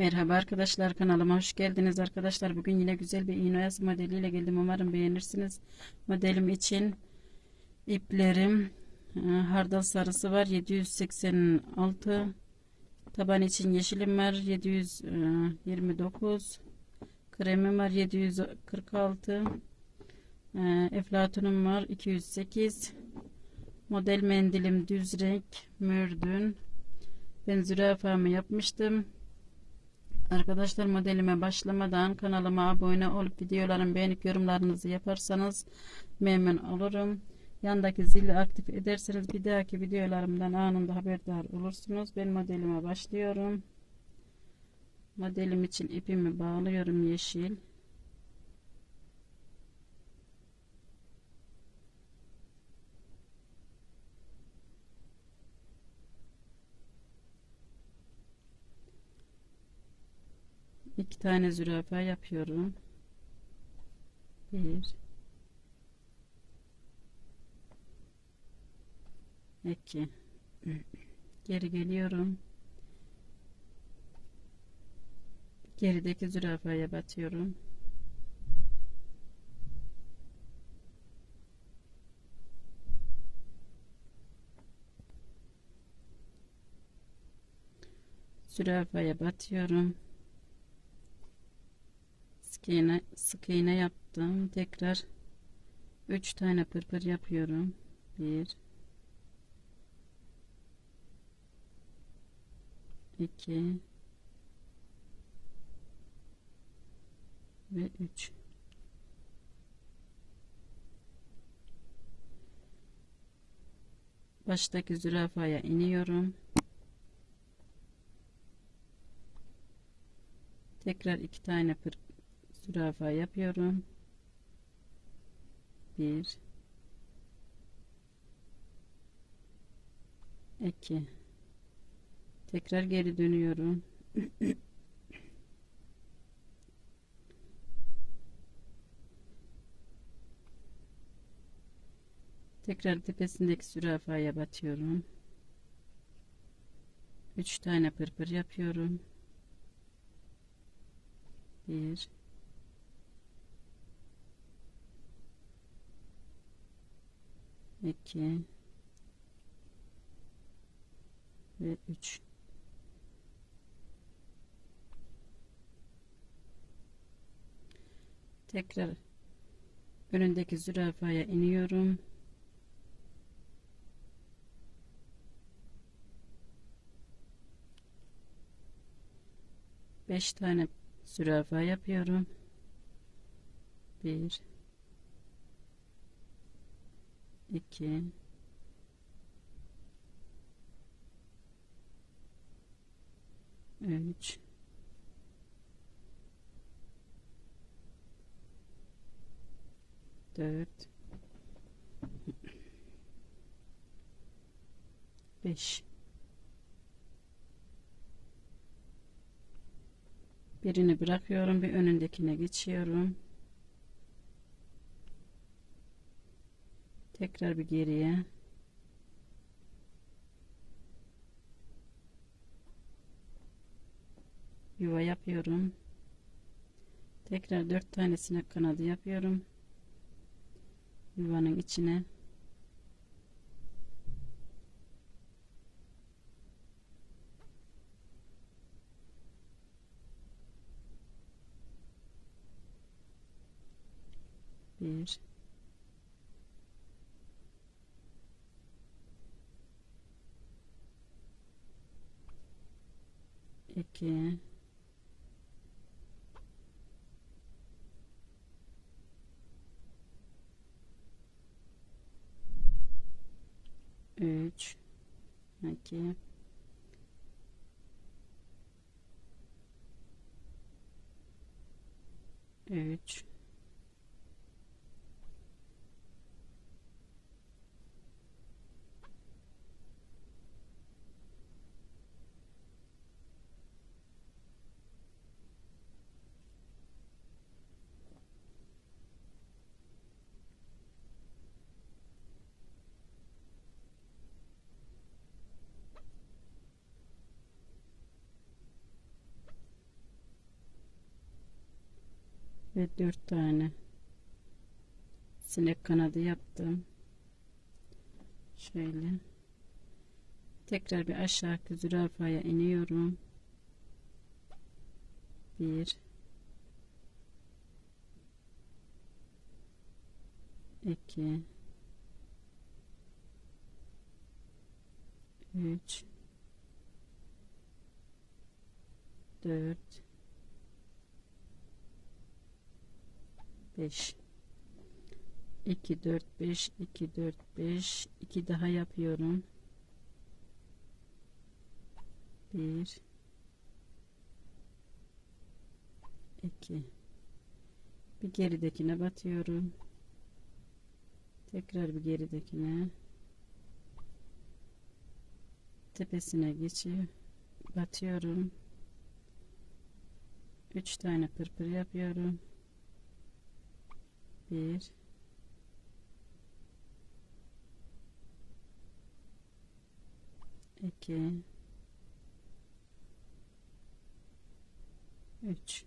Merhaba arkadaşlar kanalıma hoş geldiniz arkadaşlar. Bugün yine güzel bir iğne oyası modeliyle geldim. Umarım beğenirsiniz. Modelim için iplerim e, hardal sarısı var 786. Taban için yeşilim var 729. Kremim var 746. E, Eflatunum var 208. Model mendilim düz renk mürdün. Ben zürafamı yapmıştım. Arkadaşlar modelime başlamadan kanalıma abone olup videolarımı beğenip yorumlarınızı yaparsanız memnun olurum. Yandaki zili aktif ederseniz bir dahaki videolarımdan anında haberdar olursunuz. Ben modelime başlıyorum. Modelim için ipimi bağlıyorum yeşil. İki tane zürafa yapıyorum. Bir. iki. Geri geliyorum. Gerideki zürafaya batıyorum. Zürafaya batıyorum sık iğne, sık iğne yaptım. Tekrar 3 tane pırpır yapıyorum. 1 2 ve 3 baştaki zürafaya iniyorum. Tekrar iki tane pır zürafa yapıyorum. Bir, iki. Tekrar geri dönüyorum. Tekrar tepesindeki zürafaya batıyorum. Üç tane pırpır yapıyorum. Bir, 2 ve 3 tekrar önündeki zürafaya iniyorum. Beş tane zürafa yapıyorum. Bir 2 3 4 5 birini bırakıyorum bir önündekine geçiyorum Tekrar bir geriye. Yuva yapıyorum. Tekrar dört tanesine kanadı yapıyorum. Yuvanın içine. Bir. 2 3 2 3 ve 4 tane sinek kanadı yaptım. Şöyle. Tekrar bir aşağı zürafaya iniyorum. 1 2 3 4 5 2 4 5 2 4 5 2 daha yapıyorum. 1 2 bir geridekine batıyorum. Tekrar bir geridekine. Tepesine geçiyor batıyorum. 3 tane pırpır yapıyorum 1 2 3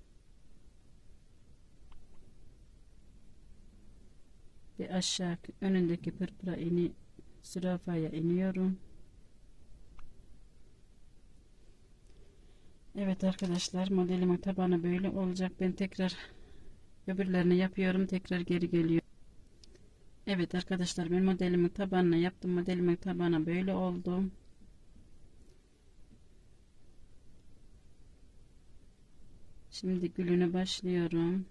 bir aşağı önündeki pırpıra ini zürafaya iniyorum. Evet arkadaşlar modelimin tabanı böyle olacak. Ben tekrar öbürlerini yapıyorum tekrar geri geliyor Evet arkadaşlar ben modelimin tabanını yaptım modelimin tabanı böyle oldu Şimdi gülünü başlıyorum.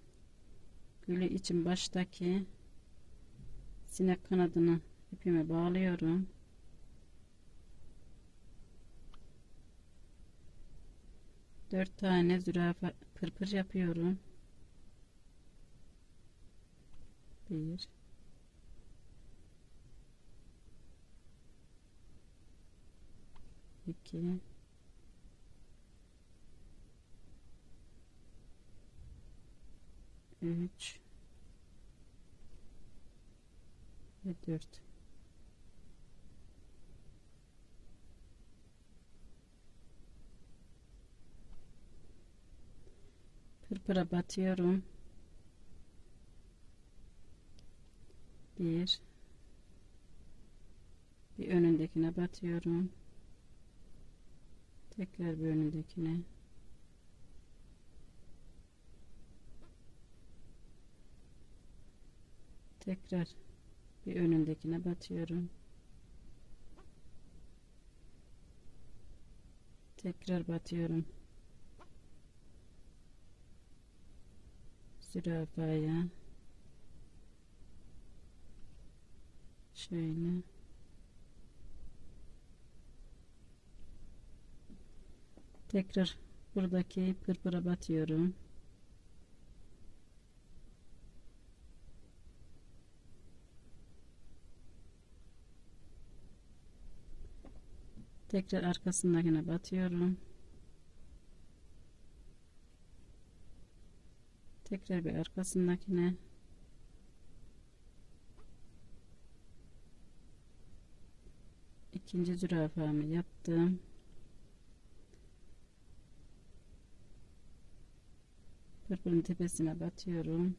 Gülü için baştaki sinek kanadını ipime bağlıyorum. Dört tane zürafa pırpır yapıyorum. Bir. iki 3 ve 4 pırpıra batıyorum bir. Bir önündekine batıyorum. Tekrar bir önündekine. Tekrar bir önündekine batıyorum. Tekrar batıyorum. Zürafaya şöyle. Tekrar buradaki pırpıra batıyorum. Tekrar arkasındakine batıyorum. Tekrar bir arkasındakine ikinci zürafamı yaptım. Pırpırın tepesine batıyorum.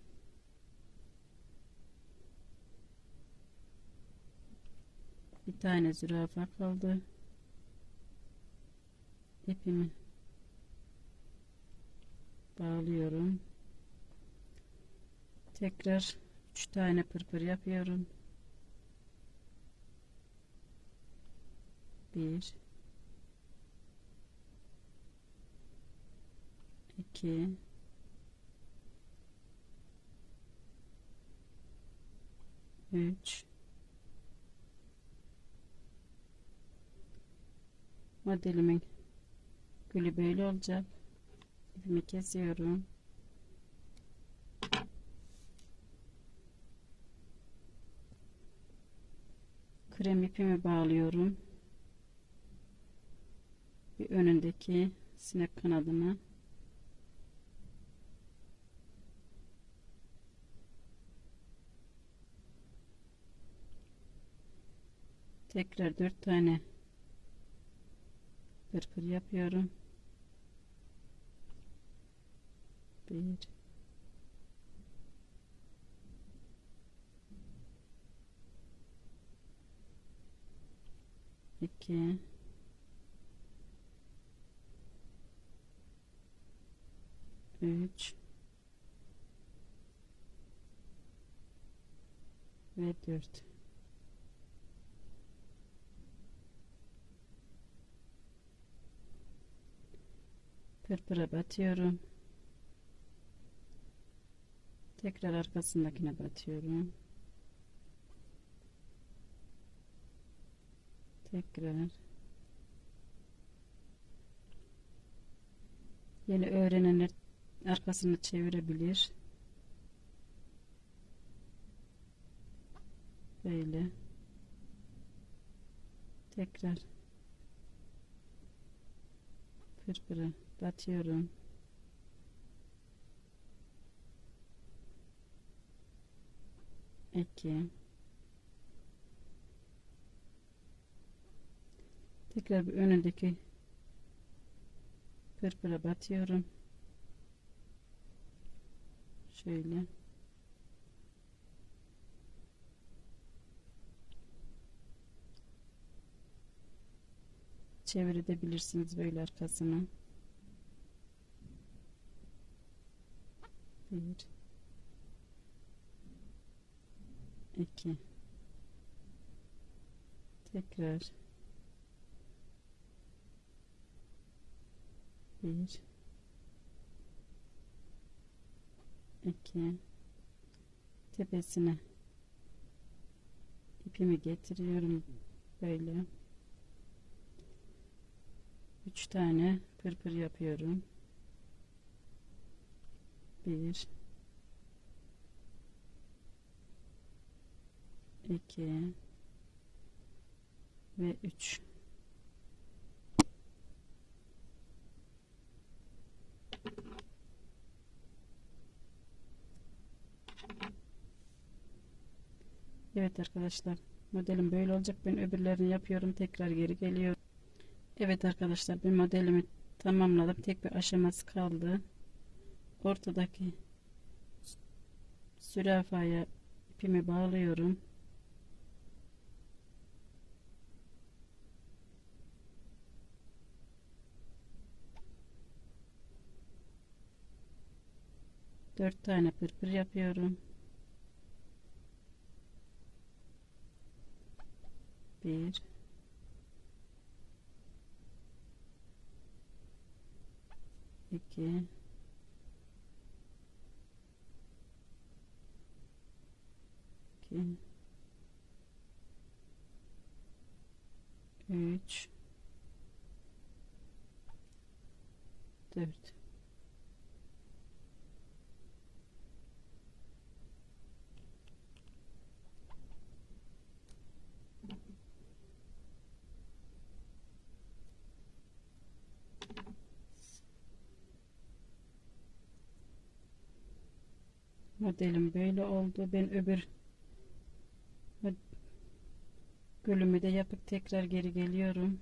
Bir tane zürafa kaldı ipimi bağlıyorum. Tekrar 3 tane pırpır yapıyorum. 1 2 3 modelimin Gülü böyle olacak. İpimi kesiyorum. Krem ipimi bağlıyorum önündeki sinek kanadını. Tekrar dört tane pırpır yapıyorum. Bir. İki. 3 ve 4 pırpıra batıyorum. Tekrar arkasındakine batıyorum. Tekrar. Yeni öğrenenler arkasını çevirebilir. Böyle. Tekrar. Pırpıra batıyorum iki tekrar bir önündeki pırpıra batıyorum şöyle çevirebilirsiniz böyle arkasını. Bir. İki. Tekrar. Bir iki tepesine. İpimi getiriyorum böyle. Üç tane pırpır yapıyorum. Bir. İki. Ve üç Evet arkadaşlar modelim böyle olacak. Ben öbürlerini yapıyorum tekrar geri geliyorum. Evet arkadaşlar bir modelimi tamamladım. Tek bir aşaması kaldı. Ortadaki zürafaya ipimi bağlıyorum. Dört tane pırpır yapıyorum bir. İki. İki. Üç. Dört modelim böyle oldu. Ben öbür bölümü de yapıp tekrar geri geliyorum.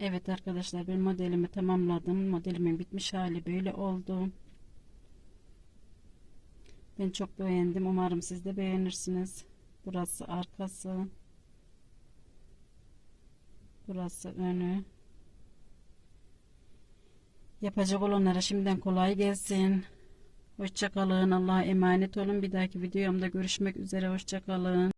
Evet arkadaşlar ben modelimi tamamladım. Modelimin bitmiş hali böyle oldu. Ben çok beğendim. Umarım siz de beğenirsiniz. Burası arkası. Burası önü. Yapacak olanlara şimdiden kolay gelsin Hoşçakalın. Allah'a emanet olun. Bir dahaki videomda görüşmek üzere. Hoşçakalın.